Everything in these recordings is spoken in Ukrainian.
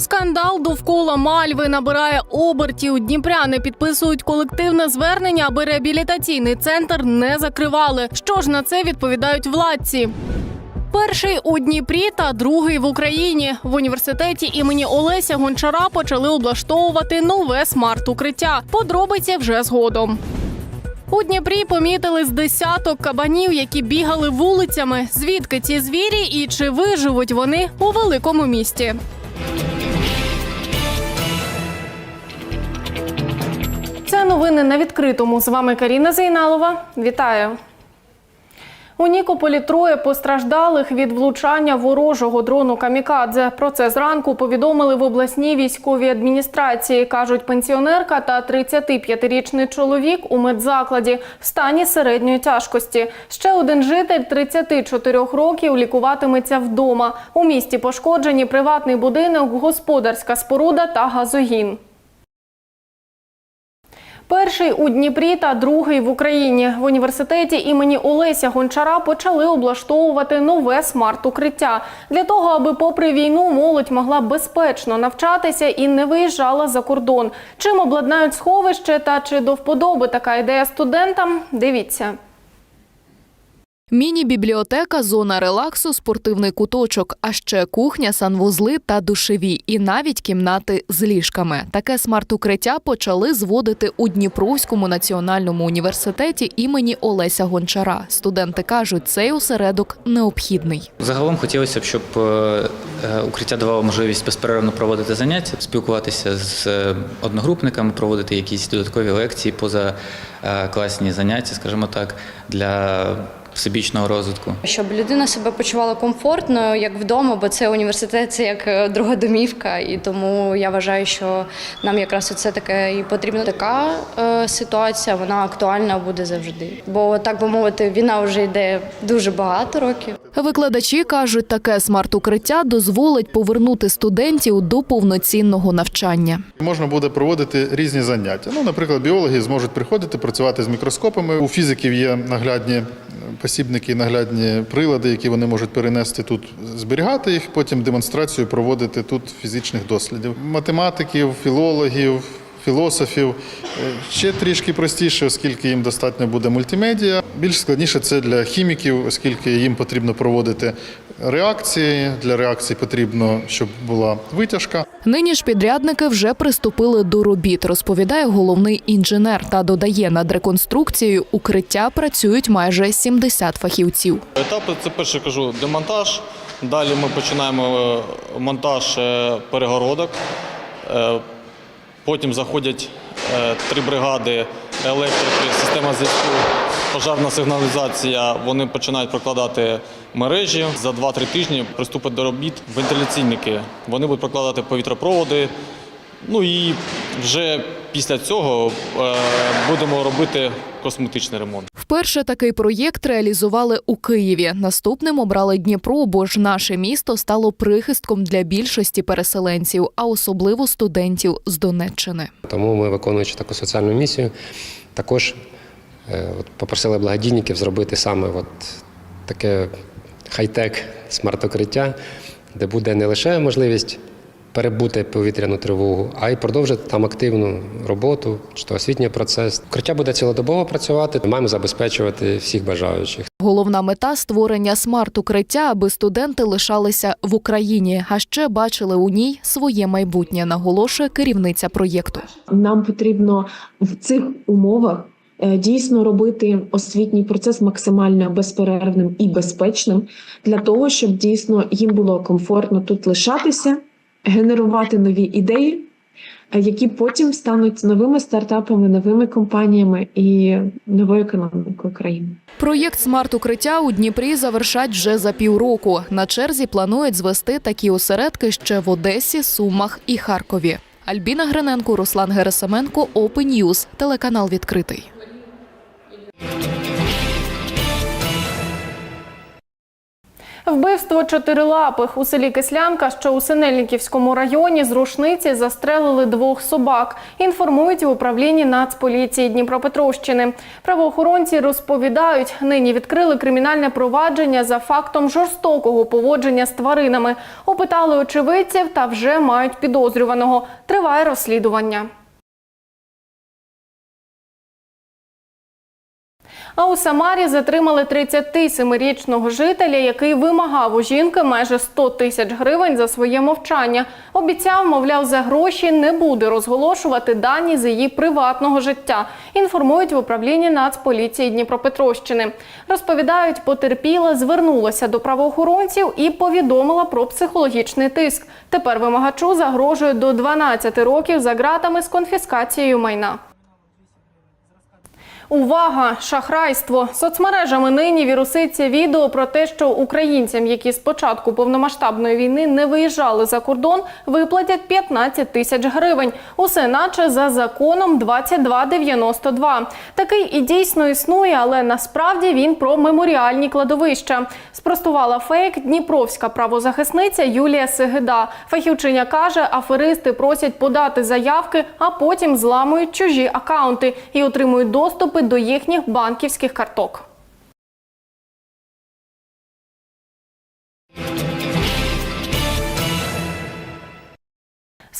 Скандал довкола Мальви набирає обертів. Дніпряни підписують колективне звернення, аби реабілітаційний центр не закривали. Що ж на це відповідають владці? Перший у Дніпрі та другий в Україні в університеті імені Олеся Гончара почали облаштовувати нове смарт-укриття. Подробиці вже згодом. У Дніпрі помітили з десяток кабанів, які бігали вулицями. Звідки ці звірі і чи виживуть вони у великому місті? Новини на відкритому. З вами Каріна Зейналова. Вітаю. У Нікополі троє постраждалих від влучання ворожого дрону Камікадзе. Про це зранку повідомили в обласній військовій адміністрації. кажуть, пенсіонерка та 35-річний чоловік у медзакладі в стані середньої тяжкості. Ще один житель 34 років лікуватиметься вдома. У місті пошкоджені приватний будинок, господарська споруда та газогін. Перший у Дніпрі та другий в Україні в університеті імені Олеся Гончара почали облаштовувати нове смарт-укриття для того, аби, попри війну, молодь могла безпечно навчатися і не виїжджала за кордон. Чим обладнають сховище та чи до вподоби така ідея студентам? Дивіться. Міні-бібліотека, зона релаксу, спортивний куточок, а ще кухня, санвузли та душеві, і навіть кімнати з ліжками. Таке смарт-укриття почали зводити у Дніпровському національному університеті імені Олеся Гончара. Студенти кажуть, цей осередок необхідний. Загалом хотілося б, щоб е, е, укриття давало можливість безперервно проводити заняття, спілкуватися з е, одногрупниками, проводити якісь додаткові лекції поза класні заняття, скажімо так, для всебічного розвитку. Щоб людина себе почувала комфортно, як вдома, бо це університет, це як е, друга домівка, і тому я вважаю, що нам якраз це таке і потрібно. Така е, ситуація вона актуальна буде завжди. Бо так би мовити, війна вже йде дуже багато років. Викладачі кажуть, таке смарт-укриття дозволить повернути студентів до повноцінного навчання. Можна буде проводити різні заняття. Ну, наприклад, біологи зможуть приходити працювати з мікроскопами. У фізиків є наглядні посібники, наглядні прилади, які вони можуть перенести тут, зберігати їх, потім демонстрацію проводити тут фізичних дослідів. Математиків, філологів. Філософів Е, ще трішки простіше, оскільки їм достатньо буде мультимедіа. Більш складніше це для хіміків, оскільки їм потрібно проводити реакції. Для реакцій потрібно, щоб була витяжка. Нині ж підрядники вже приступили до робіт, розповідає головний інженер та додає над реконструкцією укриття працюють майже 70 фахівців. Етапи це перше кажу демонтаж. Далі ми починаємо е, монтаж е, перегородок. Е, Потім заходять три бригади електрики, система зв'язку, пожарна сигналізація. Вони починають прокладати мережі. За 2-3 тижні приступять до робіт вентиляційники. Вони будуть прокладати повітропроводи. Ну і вже після цього е, будемо робити косметичний ремонт. Вперше такий проєкт реалізували у Києві. Наступним обрали Дніпро, бо ж наше місто стало прихистком для більшості переселенців, а особливо студентів з Донеччини. Тому ми, виконуючи таку соціальну місію, також от, попросили благодійників зробити саме от таке хай-тек смарт-укриття, де буде не лише можливість перебути повітряну тривогу, а й продовжити там активну роботу, чи то освітній процес. Укриття буде цілодобово працювати. Маємо забезпечувати всіх бажаючих. Головна мета створення смарт-укриття, аби студенти лишалися в Україні, а ще бачили у ній своє майбутнє, наголошує керівниця проєкту. Нам потрібно в цих умовах е, дійсно робити освітній процес максимально безперервним і безпечним для того, щоб дійсно їм було комфортно тут лишатися, генерувати нові ідеї, е, які потім стануть новими стартапами, новими компаніями і новою економікою країни. Проєкт смарт-укриття у Дніпрі завершать вже за півроку. На черзі планують звести такі осередки ще в Одесі, Сумах і Харкові. Альбіна Гриненко, Руслан Герасименко, Open телеканал відкритий. Вбивство чотирилапих у селі Кислянка, що у Синельниківському районі, з рушниці застрелили двох собак. Інформують в управлінні Нацполіції Дніпропетровщини. Правоохоронці розповідають, нині відкрили кримінальне провадження за фактом жорстокого поводження з тваринами. Опитали очевидців та вже мають підозрюваного. Триває розслідування. А у Самарі затримали 37-річного жителя, який вимагав у жінки майже 100 тисяч гривень за своє мовчання. Обіцяв, мовляв, за гроші не буде розголошувати дані з її приватного життя. Інформують в управлінні Нацполіції Дніпропетровщини. Розповідають, потерпіла, звернулася до правоохоронців і повідомила про психологічний тиск. Тепер вимагачу загрожує до 12 років за ґратами з конфіскацією майна. Увага! Шахрайство! Соцмережами нині віруситься відео про те, що українцям, які з початку повномасштабної війни не виїжджали за кордон, виплатять 15 тисяч гривень. Усе наче за законом 2292. Такий і дійсно існує, але насправді він про меморіальні кладовища. Спростувала фейк дніпровська правозахисниця Юлія Сегеда. Фахівчиня каже, аферисти просять подати заявки, а потім зламують чужі акаунти і отримують доступи до їхніх банківських карток.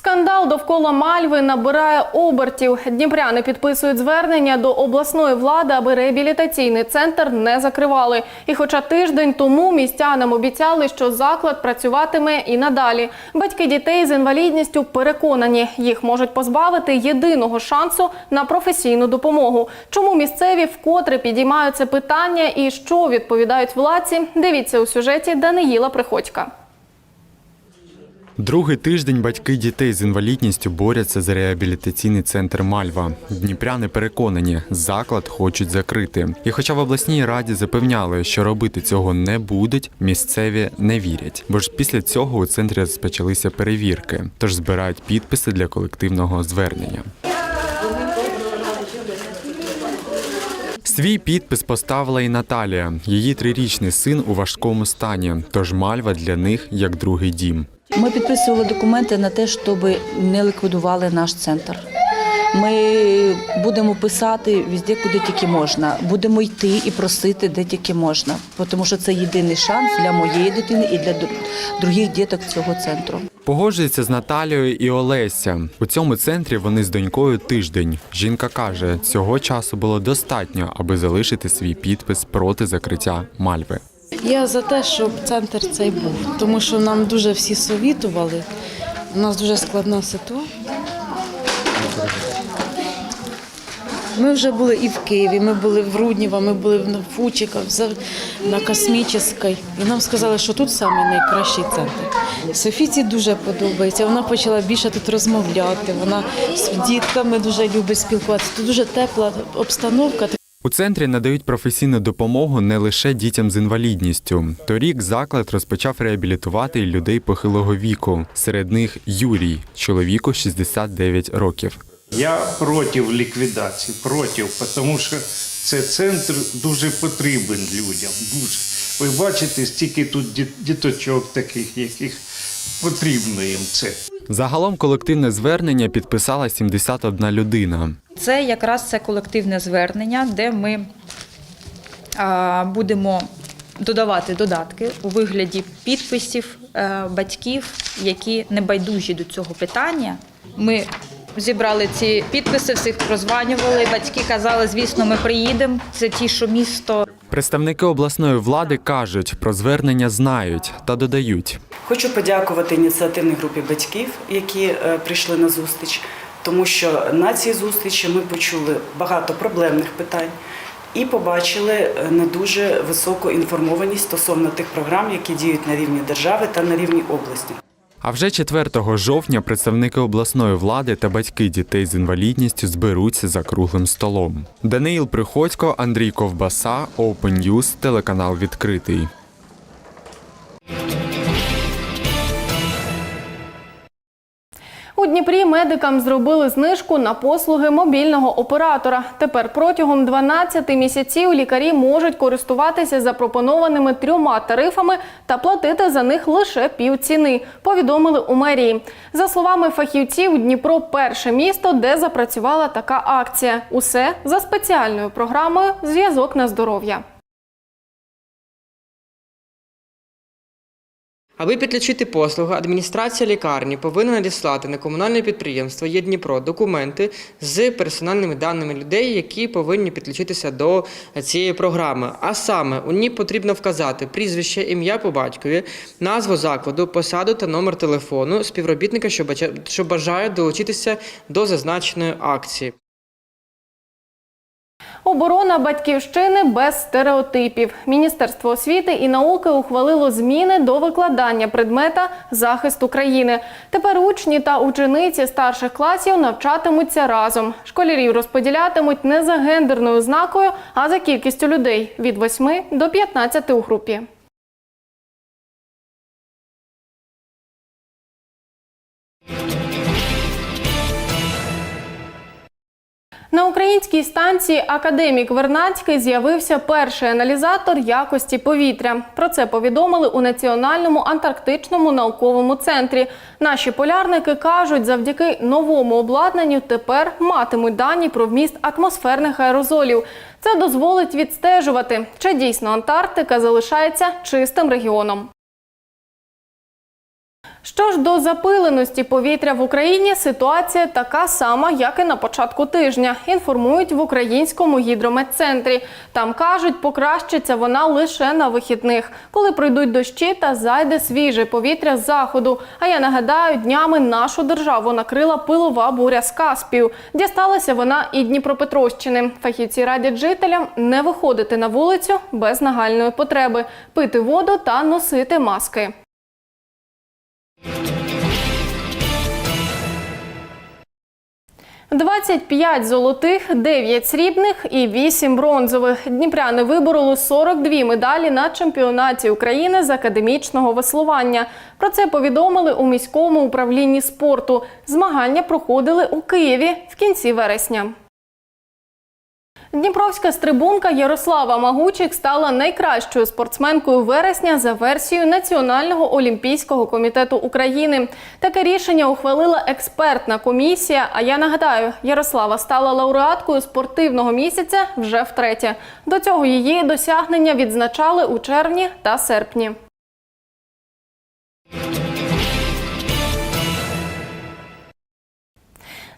Скандал довкола Мальви набирає обертів. Дніпряни підписують звернення до обласної влади, аби реабілітаційний центр не закривали. І хоча тиждень тому містянам обіцяли, що заклад працюватиме і надалі. Батьки дітей з інвалідністю переконані, їх можуть позбавити єдиного шансу на професійну допомогу. Чому місцеві вкотре підіймають це питання і що відповідають владці? Дивіться у сюжеті Даниїла Приходька. Другий тиждень батьки дітей з інвалідністю борються за реабілітаційний центр Мальва. Дніпряни переконані, заклад хочуть закрити. І хоча в обласній раді запевняли, що робити цього не будуть, місцеві не вірять. Бо ж після цього у центрі розпочалися перевірки, тож збирають підписи для колективного звернення. Свій підпис поставила і Наталія. Її трирічний син у важкому стані, тож Мальва для них як другий дім. Ми підписували документи на те, щоб не ліквідували наш центр. Ми будемо писати везде, куди тільки можна. Будемо йти і просити, де тільки можна, тому що це єдиний шанс для моєї дитини і для других діток цього центру. Погоджується з Наталією і Олеся. У цьому центрі вони з донькою тиждень. Жінка каже, цього часу було достатньо, аби залишити свій підпис проти закриття Мальви. Я за те, щоб центр цей був, тому що нам дуже всі совітували. У нас дуже складна ситуація. Ми вже були і в Києві, ми були в Рудніва, ми були на Фучиках, на Космічській. І нам сказали, що тут саме найкращий центр. Софіці дуже подобається. Вона почала більше тут розмовляти. Вона з дітками дуже любить спілкуватися. Тут дуже тепла обстановка. У центрі надають професійну допомогу не лише дітям з інвалідністю. Торік заклад розпочав реабілітувати людей похилого віку. Серед них Юрій, чоловіку 69 років. Я проти ліквідації, проти, тому що це центр дуже потрібен людям. Дуже. Ви бачите, стільки тут діт- діточок таких, яких потрібно їм це. Загалом колективне звернення підписала 71 людина. Це якраз це колективне звернення, де ми будемо додавати додатки у вигляді підписів е, батьків, які не байдужі до цього питання. Ми зібрали ці підписи, всіх прозванювали. Батьки казали, звісно, ми приїдемо. Це ті, що місто Представники обласної влади кажуть, про звернення знають та додають. Хочу подякувати ініціативній групі батьків, які е, прийшли на зустріч, тому що на цій зустрічі ми почули багато проблемних питань і побачили е, не дуже високу інформованість стосовно тих програм, які діють на рівні держави та на рівні області. А вже 4 жовтня представники обласної влади та батьки дітей з інвалідністю зберуться за круглим столом. Даниїл Приходько, Андрій Ковбаса, Open News, телеканал відкритий. Дніпрі медикам зробили знижку на послуги мобільного оператора. Тепер протягом 12 місяців лікарі можуть користуватися запропонованими трьома тарифами та платити за них лише півціни. Повідомили у мерії. За словами фахівців, Дніпро перше місто, де запрацювала така акція. Усе за спеціальною програмою Зв'язок на здоров'я. Аби підключити послугу, адміністрація лікарні повинна надіслати на комунальне підприємство «Є Дніпро» документи з персональними даними людей, які повинні підключитися до цієї програми. А саме у ній потрібно вказати прізвище, ім'я по батькові, назву закладу, посаду та номер телефону співробітника, що бажає долучитися до зазначеної акції. Оборона батьківщини без стереотипів. Міністерство освіти і науки ухвалило зміни до викладання предмета захист України. Тепер учні та учениці старших класів навчатимуться разом. Школярів розподілятимуть не за гендерною ознакою, а за кількістю людей від 8 до 15 у групі. На українській станції Академік Вернацький з'явився перший аналізатор якості повітря. Про це повідомили у Національному антарктичному науковому центрі. Наші полярники кажуть, завдяки новому обладнанню тепер матимуть дані про вміст атмосферних аерозолів. Це дозволить відстежувати, чи дійсно Антарктика залишається чистим регіоном. Що ж до запиленості повітря в Україні, ситуація така сама, як і на початку тижня. Інформують в українському гідрометцентрі. Там кажуть, покращиться вона лише на вихідних, коли пройдуть дощі та зайде свіже повітря з заходу. А я нагадаю, днями нашу державу накрила пилова буря з Каспію. Дісталася вона і Дніпропетровщини. Фахівці радять жителям не виходити на вулицю без нагальної потреби, пити воду та носити маски. «25 золотих, 9 срібних і 8 бронзових. Дніпряни вибороли 42 медалі на чемпіонаті України з академічного веслування. Про це повідомили у міському управлінні спорту. Змагання проходили у Києві в кінці вересня. Дніпровська стрибунка Ярослава Магучик стала найкращою спортсменкою вересня за версією Національного олімпійського комітету України. Таке рішення ухвалила експертна комісія. А я нагадаю, Ярослава стала лауреаткою спортивного місяця вже втретє. До цього її досягнення відзначали у червні та серпні.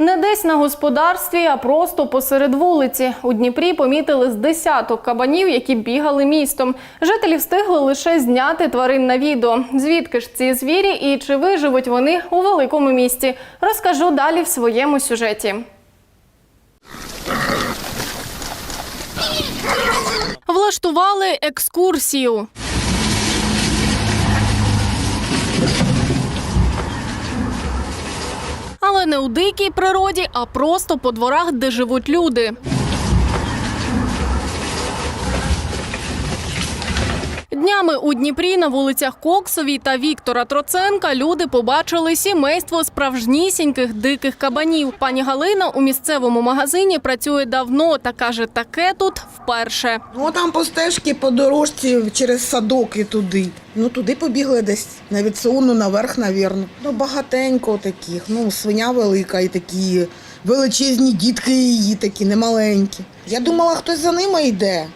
Не десь на господарстві, а просто посеред вулиці. У Дніпрі помітили з десяток кабанів, які бігали містом. Жителі встигли лише зняти тварин на відео. Звідки ж ці звірі і чи виживуть вони у великому місті? Розкажу далі в своєму сюжеті. Влаштували екскурсію. Але не у дикій природі, а просто по дворах, де живуть люди. Днями у Дніпрі на вулицях Коксовій та Віктора Троценка люди побачили сімейство справжнісіньких диких кабанів. Пані Галина у місцевому магазині працює давно та каже, таке тут вперше. Ну там по стежці, по дорожці через садок і туди. Ну туди побігли десь на відсуну наверх, навірно. Ну багатенько таких. Ну свиня велика і такі величезні дітки її такі, немаленькі. Я думала, хтось за ними йде.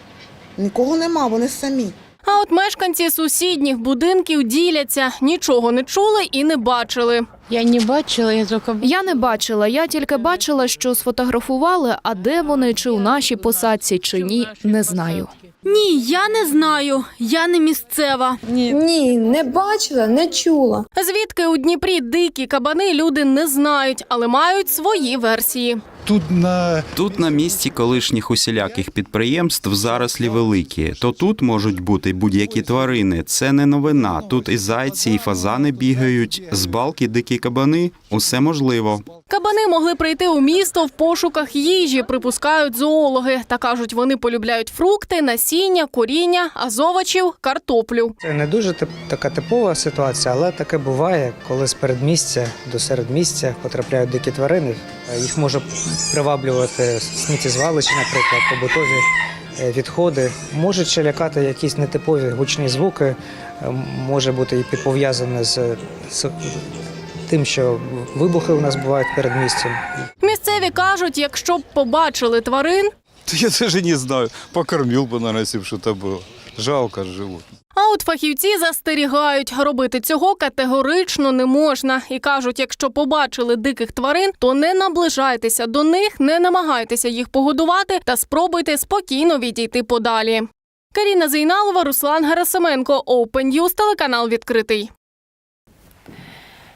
Нікого нема, вони самі. А от мешканці сусідніх будинків діляться, нічого не чули і не бачили. Я не бачила, я тільки Я не бачила, я тільки бачила, що сфотографували, а де вони, чи у нашій посадці, чи ні, не знаю. Ні, я не знаю. Я не місцева. ні, Ні, не бачила, не чула. Звідки у Дніпрі дикі кабани люди не знають, але мають свої версії. Тут на Тут на місці колишніх усіляких підприємств зарослі великі. То тут можуть бути будь-які тварини. Це не новина. Тут і зайці, і фазани бігають, з балки дикі кабани. Усе можливо. Кабани могли прийти у місто в пошуках їжі, припускають зоологи. Та кажуть, вони полюбляють фрукти, насіння насіння, коріння, а картоплю. Це не дуже тип, така типова ситуація, але таке буває, коли з передмістя до середмістя потрапляють дикі тварини. Е, Їх може приваблювати сміттєзвалища, наприклад, побутові е, відходи. Можуть ще лякати якісь нетипові гучні звуки, е, може бути і підпов'язане з, з тим, що вибухи у нас бувають в передмісті. Місцеві кажуть, якщо б побачили тварин, Я даже не знаю. Покормил бы, наверное, если бы что-то было. Жалко животных. А от фахівці застерігають, робити цього категорично не можна. І кажуть, якщо побачили диких тварин, то не наближайтеся до них, не намагайтеся їх погодувати та спробуйте спокійно відійти подалі. Каріна Зейналова, Руслан Герасименко, Open News, телеканал відкритий.